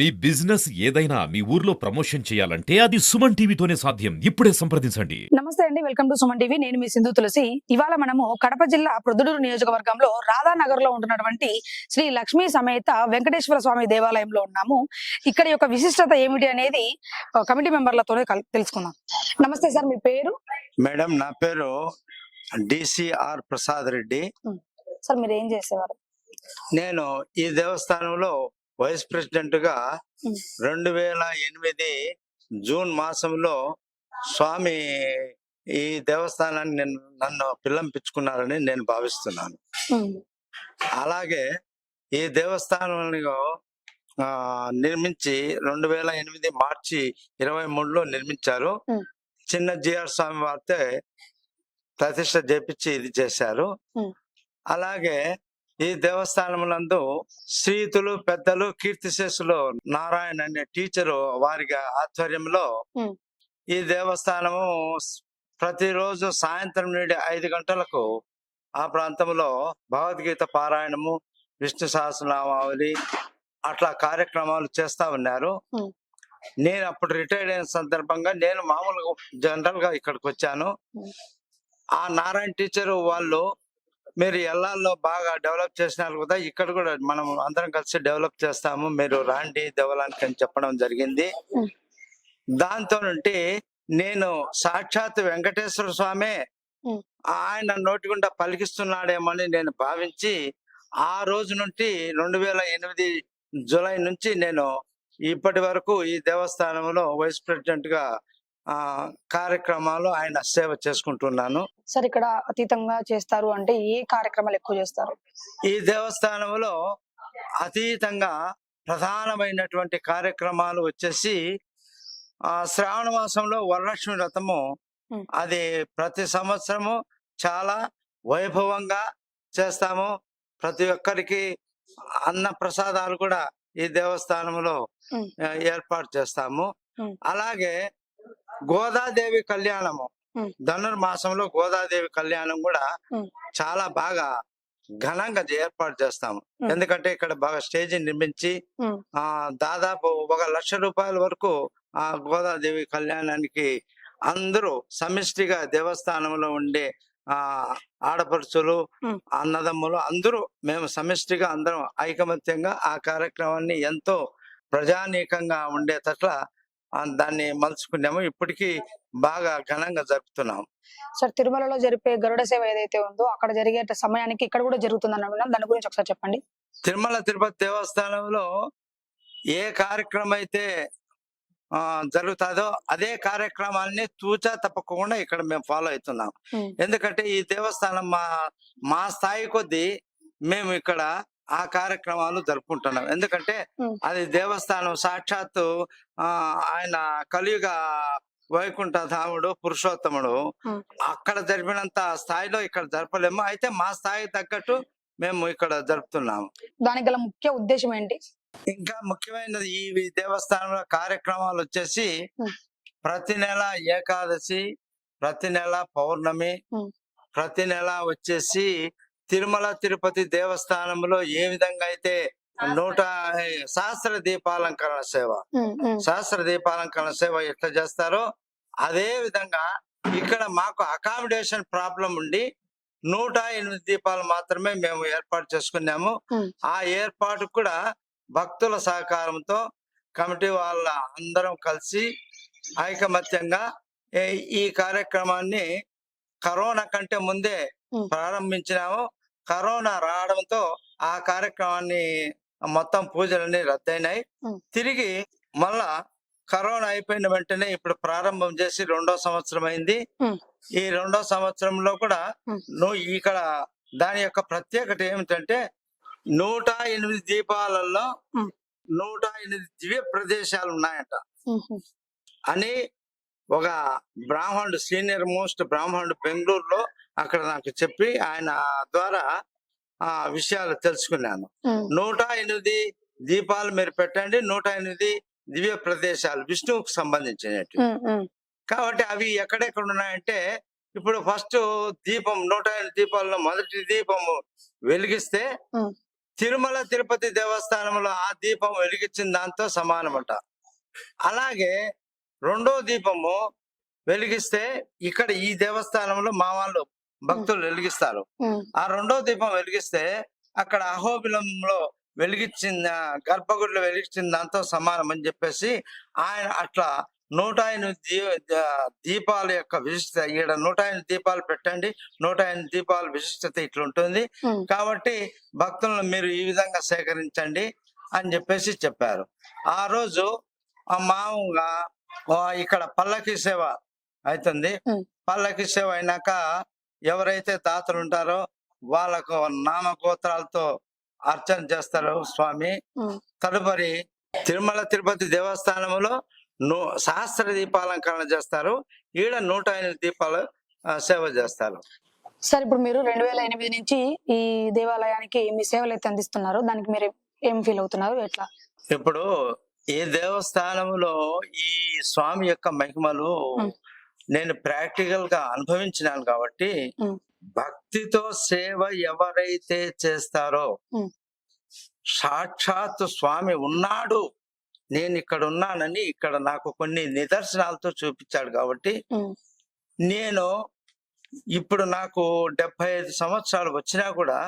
మీ business ఏదైనా మీ ఊర్లో promotion చేయాలంటే అది సుమన్ టీవీతోనే సాధ్యం. ఇప్పుడే సంప్రదించండి. నమస్తే అండి వెల్కమ్ టు సుమన్ టీవీ. నేను మీ సింధు తులసి. ఇవాళ మనము కడప జిల్లా ప్రొద్దుటూరు నియోజకవర్గంలో రాధానగర్లో ఉంటున్నటువంటి శ్రీ లక్ష్మీ సమేత వెంకటేశ్వర స్వామి దేవాలయంలో ఉన్నాము. ఇక్కడ యొక్క విశిష్టత ఏమిటి అనేది కమిటీ మెంబర్లతోనే కల్- తెలుసుకుందాం. నమస్తే సార్ మీ పేరు? మేడం నా పేరు డిసిఆర్ ప్రసాద్ రెడ్డి. సార్ మీరు ఏం చేసేవారు? నేను ఈ దేవస్థానంలో వైస్ ప్రెసిడెంట్గా. రెండు వేల ఎనిమిది జూన్ మాసంలో స్వామి ఈ దేవస్థానాన్ని నేను నన్ను పిల్లంపించుకున్నారని నేను భావిస్తున్నాను అలాగే ఈ దేవస్థానాన్ని ఆ, నిర్మించి రెండు వేల ఎనిమిది మార్చి ఇరవై మూడులో నిర్మించారు. చిన్న జిఆర్ స్వామి వారితే ప్రతిష్ట చేపించి ఇది చేశారు. అలాగే ఈ దేవస్థానం నందు శ్రీతులు పెద్దలు కీర్తిశేషులు నారాయణ అనే టీచరు వారి ఆధ్వర్యంలో. ఈ దేవస్థానము ప్రతిరోజు సాయంత్రం నుండి ఐదు గంటలకు ఆ ప్రాంతంలో భగవద్గీత పారాయణము విష్ణు సహస్రనామావళి అట్లా కార్యక్రమాలు చేస్తా ఉన్నారు. నేను అప్పుడు రిటైర్డ్ అయిన సందర్భంగా నేను మామూలుగా జనరల్గా ఇక్కడికి వచ్చాను. ఆ నారాయణ టీచర్ వాళ్ళు మీరు ఎల్లాల్లో బాగా డెవలప్ చేసినారు కదా ఇక్కడ కూడా మనం అందరం కలిసి డెవలప్ చేస్తాము మీరు రాండి దేవాలయానికి అని చెప్పడం జరిగింది. దాంతో నుండి నేను సాక్షాత్ వెంకటేశ్వర స్వామి. ఆయన నోటి గుండా పలికిస్తున్నాడేమని నేను భావించి ఆ రోజు నుండి రెండు వేల ఎనిమిది జూలై నుంచి నేను ఇప్పటి వరకు ఈ దేవస్థానంలో వైస్ ప్రెసిడెంట్గా కార్యక్రమాలు ఆయన సేవ చేసుకుంటున్నాను సార్ ఇక్కడ అతీతంగా చేస్తారు అంటే ఏ కార్యక్రమాలు ఎక్కువ చేస్తారు ఈ దేవస్థానంలో అతీతంగా ప్రధానమైనటువంటి కార్యక్రమాలు వచ్చేసి ఆ శ్రావణ మాసంలో వరలక్ష్మి వ్రతము Hmm. అది ప్రతి సంవత్సరము చాలా వైభవంగా చేస్తాము ప్రతి ఒక్కరికి అన్న ప్రసాదాలు కూడా ఈ దేవస్థానంలో Hmm. ఏర్పాటు చేస్తాము Hmm. అలాగే గోదాదేవి కళ్యాణము. ధనుర్మాసంలో గోదాదేవి కళ్యాణం కూడా. చాలా బాగా ఘనంగా ఏర్పాటు చేస్తాము. ఎందుకంటే ఇక్కడ బాగా స్టేజ్ నిర్మించి. ఆ దాదాపు ఒక లక్ష రూపాయల వరకు ఆ గోదాదేవి కళ్యాణానికి అందరూ సమిష్టిగా దేవస్థానంలో ఉండే ఆ ఆడపడుచులు. అన్నదమ్ములు అందరూ మేము సమిష్టిగా అందరం ఐకమత్యంగా ఆ కార్యక్రమాన్ని ఎంతో ప్రజానీకంగా ఉండేటట్ల దాన్ని మలుచుకున్నాము. ఇప్పటికీ బాగా ఘనంగా జరుపుతున్నాం. సార్ తిరుమలలో జరిపే గరుడ సేవ ఏదైతే ఉందో అక్కడ జరిగే సమయానికి ఇక్కడ కూడా జరుగుతుందని విన్నాం. దాని గురించి ఒకసారి చెప్పండి. తిరుమల తిరుపతి దేవస్థానంలో ఏ కార్యక్రమం అయితే జరుగుతుందో అదే కార్యక్రమాన్ని తూచా తప్పకుండా ఇక్కడ మేము ఫాలో అవుతున్నాం. ఎందుకంటే ఈ దేవస్థానం మా మా స్థాయి కొద్దీ మేము ఇక్కడ ఆ కార్యక్రమాలు జరుపుకుంటున్నాం ఎందుకంటే. అది దేవస్థానం సాక్షాత్తు ఆయన కలియుగ వైకుంఠ ధాముడు పురుషోత్తముడు. అక్కడ జరిపినంత స్థాయిలో ఇక్కడ జరపలేము అయితే మా స్థాయికి తగ్గట్టు మేము ఇక్కడ జరుపుతున్నాము దానికి గల ముఖ్య ఉద్దేశం ఏంటి ఇంకా ముఖ్యమైనది ఈ దేవస్థానంలో కార్యక్రమాలు వచ్చేసి. ప్రతి నెల ఏకాదశి ప్రతి నెల పౌర్ణమి. ప్రతి నెల వచ్చేసి తిరుమల తిరుపతి దేవస్థానంలో ఏ విధంగా అయితే నూట సహస్ర దీపాలంకరణ సేవ సహస్ర దీపాలంకరణ సేవ ఎట్లా చేస్తారో అదే విధంగా ఇక్కడ మాకు అకామిడేషన్ ప్రాబ్లం ఉండి నూట ఎనిమిది దీపాలు మాత్రమే మేము ఏర్పాటు చేసుకున్నాము. ఆ ఏర్పాటు కూడా భక్తుల సహకారంతో కమిటీ వాళ్ళ అందరం కలిసి ఐకమత్యంగా ఈ కార్యక్రమాన్ని కరోనా కంటే ముందే. ప్రారంభించినాము కరోనా రావడంతో ఆ కార్యక్రమాన్ని మొత్తం పూజలన్నీ రద్దయినాయి. తిరిగి మళ్ళా కరోనా అయిపోయిన వెంటనే ఇప్పుడు ప్రారంభం చేసి రెండో సంవత్సరం అయింది. ఈ రెండో సంవత్సరంలో కూడా. నువ్వు ఇక్కడ దాని యొక్క ప్రత్యేకత ఏమిటంటే నూట ఎనిమిది దీపాలలో. నూట ఎనిమిది దివ్య ప్రదేశాలు ఉన్నాయంట అని ఒక బ్రాహ్మణుడు సీనియర్ మోస్ట్ బ్రాహ్మణుడు బెంగళూరులో అక్కడ నాకు చెప్పి ఆయన ద్వారా ఆ విషయాలు తెలుసుకున్నాను. నూట ఎనిమిది దీపాలు మీరు పెట్టండి నూట ఎనిమిది దివ్య ప్రదేశాలు విష్ణువుకు సంబంధించినట్టు కాబట్టి అవి ఎక్కడెక్కడ ఉన్నాయంటే ఇప్పుడు ఫస్ట్ దీపం నూట ఎనిమిది దీపాల్లో మొదటి దీపము వెలిగిస్తే. తిరుమల తిరుపతి దేవస్థానంలో ఆ దీపం వెలిగించిన దాంతో సమానమట. అలాగే రెండో దీపము వెలిగిస్తే ఇక్కడ ఈ దేవస్థానంలో మా వాళ్ళు భక్తులు వెలిగిస్తారు. ఆ రెండో దీపం వెలిగిస్తే అక్కడ అహోబిలంలో వెలిగించిన గర్భగుడిలో వెలిగించిన దాంతో సమానం అని చెప్పేసి ఆయన అట్లా నూట ఎనిమిది దీపాల యొక్క విశిష్టత ఈడ నూట ఎనిమిది దీపాలు పెట్టండి నూట ఎనిమిది దీపాల విశిష్టత ఇట్లుంటుంది. కాబట్టి భక్తులను మీరు ఈ విధంగా సేకరించండి అని చెప్పేసి చెప్పారు. ఆ రోజు ఆ మామూలుగా ఇక్కడ పల్లకి సేవ అవుతుంది. పల్లకి సేవ అయినాక ఎవరైతే దాతలు ఉంటారో వాళ్ళకు నామగోత్రాలతో అర్చన చేస్తారు స్వామి. తదుపరి తిరుమల తిరుపతి దేవస్థానంలో ను సహస్ర దీపాలంకరణ చేస్తారు. ఈడ నూట ఎనిమిది దీపాలు సేవ చేస్తారు. సార్ ఇప్పుడు మీరు రెండు వేల ఎనిమిది నుంచి ఈ దేవాలయానికి మీ సేవలు అయితే అందిస్తున్నారు. దానికి మీరు ఏం ఫీల్ అవుతున్నారు? ఎట్లా? ఇప్పుడు ఈ దేవస్థానంలో ఈ స్వామి యొక్క మహిమలు. నేను ప్రాక్టికల్గా అనుభవించినాను కాబట్టి. భక్తితో సేవ ఎవరైతే చేస్తారో. సాక్షాత్ స్వామి ఉన్నాడు నేను ఇక్కడ ఉన్నానని ఇక్కడ నాకు కొన్ని నిదర్శనాలతో చూపించాడు కాబట్టి నేను ఇప్పుడు నాకు డెబ్బై ఐదు సంవత్సరాలు వచ్చినా కూడా.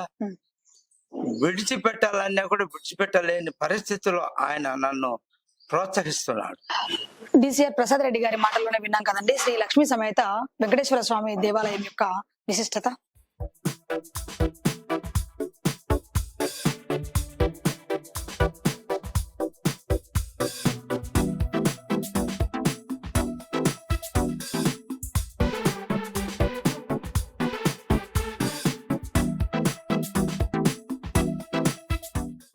విడిచిపెట్టాలన్నా కూడా విడిచిపెట్టలేని పరిస్థితిలో ఆయన నన్ను ప్రోత్సహిస్తున్నాడు డిసిఆర్ ప్రసాద్ రెడ్డి గారి మాటల్లోనే విన్నాం కదండి. శ్రీ లక్ష్మీ సమేత వెంకటేశ్వర స్వామి దేవాలయం యొక్క విశిష్టత.